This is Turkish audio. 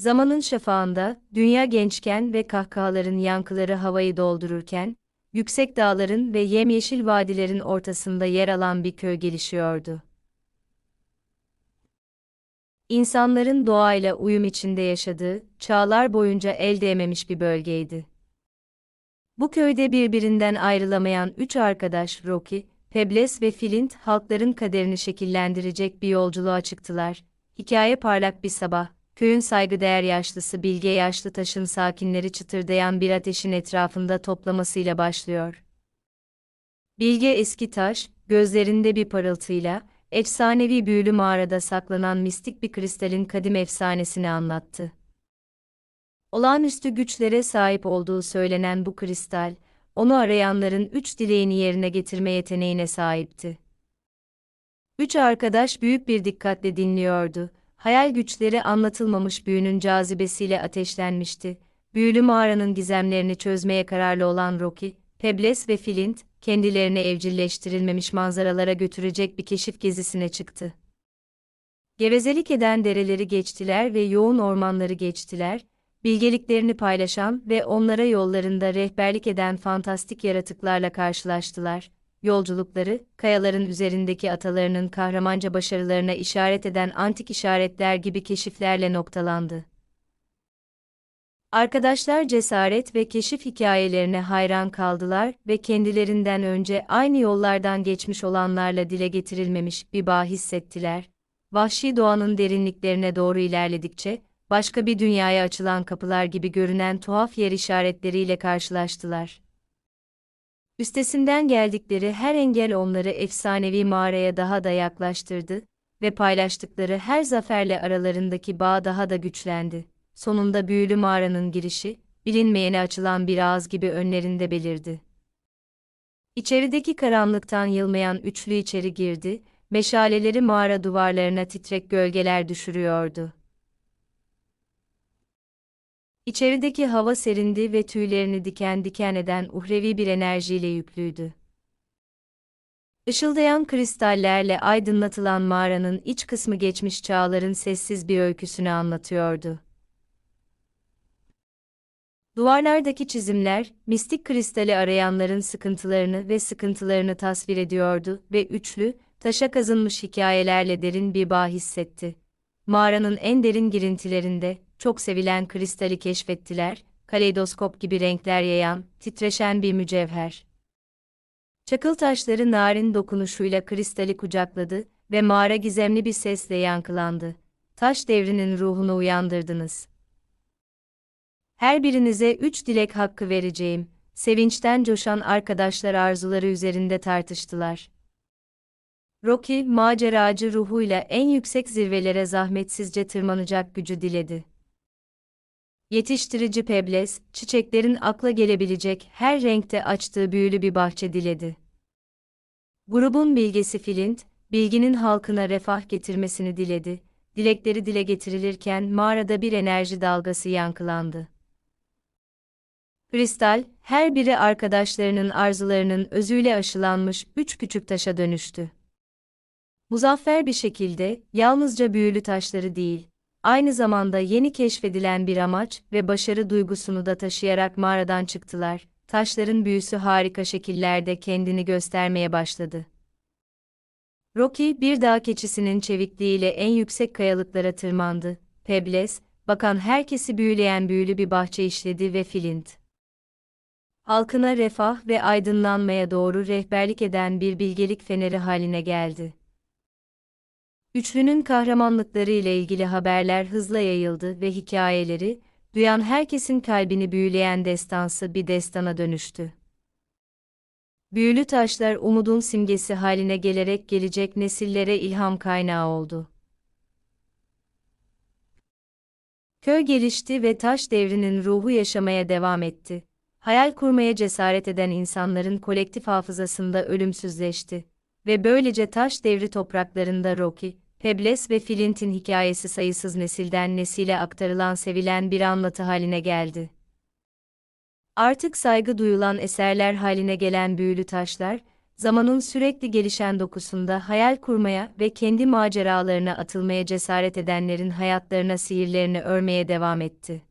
Zamanın şafağında, dünya gençken ve kahkahaların yankıları havayı doldururken, yüksek dağların ve yemyeşil vadilerin ortasında yer alan bir köy gelişiyordu. İnsanların doğayla uyum içinde yaşadığı, çağlar boyunca el değmemiş bir bölgeydi. Bu köyde birbirinden ayrılamayan üç arkadaş Rocky, Pebles ve Flint halkların kaderini şekillendirecek bir yolculuğa çıktılar. Hikaye parlak bir sabah, köyün saygıdeğer yaşlısı Bilge Yaşlı Taş'ın sakinleri çıtırdayan bir ateşin etrafında toplamasıyla başlıyor. Bilge Eski Taş, gözlerinde bir parıltıyla, efsanevi büyülü mağarada saklanan mistik bir kristalin kadim efsanesini anlattı. Olağanüstü güçlere sahip olduğu söylenen bu kristal, onu arayanların üç dileğini yerine getirme yeteneğine sahipti. Üç arkadaş büyük bir dikkatle dinliyordu. Hayal güçleri anlatılmamış büyünün cazibesiyle ateşlenmişti. Büyülü mağaranın gizemlerini çözmeye kararlı olan Rocky, Pebles ve Flint, kendilerini evcilleştirilmemiş manzaralara götürecek bir keşif gezisine çıktı. Gevezelik eden dereleri geçtiler ve yoğun ormanları geçtiler, bilgeliklerini paylaşan ve onlara yollarında rehberlik eden fantastik yaratıklarla karşılaştılar. Yolculukları, kayaların üzerindeki atalarının kahramanca başarılarına işaret eden antik işaretler gibi keşiflerle noktalandı. Arkadaşlar cesaret ve keşif hikayelerine hayran kaldılar ve kendilerinden önce aynı yollardan geçmiş olanlarla dile getirilmemiş bir bağ hissettiler. Vahşi doğanın derinliklerine doğru ilerledikçe, başka bir dünyaya açılan kapılar gibi görünen tuhaf yer işaretleriyle karşılaştılar. Üstesinden geldikleri her engel onları efsanevi mağaraya daha da yaklaştırdı ve paylaştıkları her zaferle aralarındaki bağ daha da güçlendi. Sonunda büyülü mağaranın girişi, bilinmeyene açılan bir ağız gibi önlerinde belirdi. İçerideki karanlıktan yılmayan üçlü içeri girdi, meşaleleri mağara duvarlarına titrek gölgeler düşürüyordu. İçerideki hava serindi ve tüylerini diken diken eden uhrevi bir enerjiyle yüklüydü. Işıldayan kristallerle aydınlatılan mağaranın iç kısmı geçmiş çağların sessiz bir öyküsünü anlatıyordu. Duvarlardaki çizimler, mistik kristali arayanların sıkıntılarını ve sıkıntılarını tasvir ediyordu ve üçlü, taşa kazınmış hikayelerle derin bir bağ hissetti. Mağaranın en derin girintilerinde, çok sevilen kristali keşfettiler, kaleidoskop gibi renkler yayan, titreşen bir mücevher. Çakıl taşları narin dokunuşuyla kristali kucakladı ve mağara gizemli bir sesle yankılandı. Taş devrinin ruhunu uyandırdınız. Her birinize üç dilek hakkı vereceğim. Sevinçten coşan arkadaşlar arzuları üzerinde tartıştılar. Rocky, maceracı ruhuyla en yüksek zirvelere zahmetsizce tırmanacak gücü diledi. Yetiştirici Pebles, çiçeklerin akla gelebilecek her renkte açtığı büyülü bir bahçe diledi. Grubun bilgesi Flint, bilginin halkına refah getirmesini diledi. Dilekleri dile getirilirken mağarada bir enerji dalgası yankılandı. Kristal, her biri arkadaşlarının arzularının özüyle aşılanmış üç küçük taşa dönüştü. Muzaffer bir şekilde, yalnızca büyülü taşları değil, aynı zamanda yeni keşfedilen bir amaç ve başarı duygusunu da taşıyarak mağaradan çıktılar. Taşların büyüsü harika şekillerde kendini göstermeye başladı. Rocky bir dağ keçisinin çevikliğiyle en yüksek kayalıklara tırmandı. Pebles, bakan herkesi büyüleyen büyülü bir bahçe işledi ve Flint. Halkına refah ve aydınlanmaya doğru rehberlik eden bir bilgelik feneri haline geldi. Üçlünün kahramanlıkları ile ilgili haberler hızla yayıldı ve hikayeleri, duyan herkesin kalbini büyüleyen destansı bir destana dönüştü. Büyülü taşlar umudun simgesi haline gelerek gelecek nesillere ilham kaynağı oldu. Köy gelişti ve taş devrinin ruhu yaşamaya devam etti. Hayal kurmaya cesaret eden insanların kolektif hafızasında ölümsüzleşti ve böylece taş devri topraklarında Rocky, Pebles ve Flint'in hikayesi sayısız nesilden nesile aktarılan sevilen bir anlatı haline geldi. Artık saygı duyulan eserler haline gelen büyülü taşlar, zamanın sürekli gelişen dokusunda hayal kurmaya ve kendi maceralarına atılmaya cesaret edenlerin hayatlarına sihirlerini örmeye devam etti.